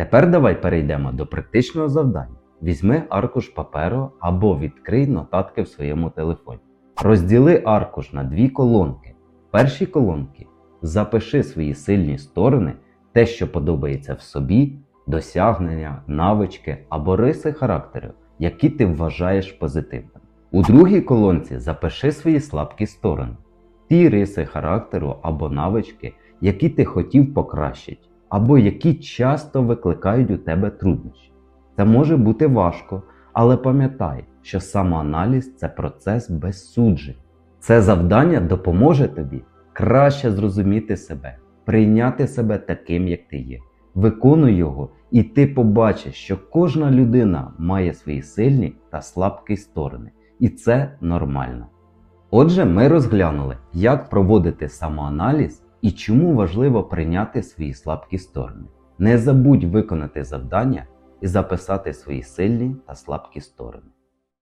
Тепер давай перейдемо до практичного завдання. Візьми аркуш паперу або відкрий нотатки в своєму телефоні. Розділи аркуш на дві колонки. В першій колонці запиши свої сильні сторони, те, що подобається в собі, досягнення, навички або риси характеру, які ти вважаєш позитивними. У другій колонці запиши свої слабкі сторони, ті риси характеру або навички, які ти хотів покращити, або які часто викликають у тебе труднощі. Це може бути важко, але пам'ятай, що самоаналіз це процес без суджень. Це завдання допоможе тобі краще зрозуміти себе, прийняти себе таким, як ти є. Виконуй його, і ти побачиш, що кожна людина має свої сильні та слабкі сторони, і це нормально. Отже, ми розглянули, як проводити самоаналіз і чому важливо прийняти свої слабкі сторони. Не забудь виконати завдання і записати свої сильні та слабкі сторони.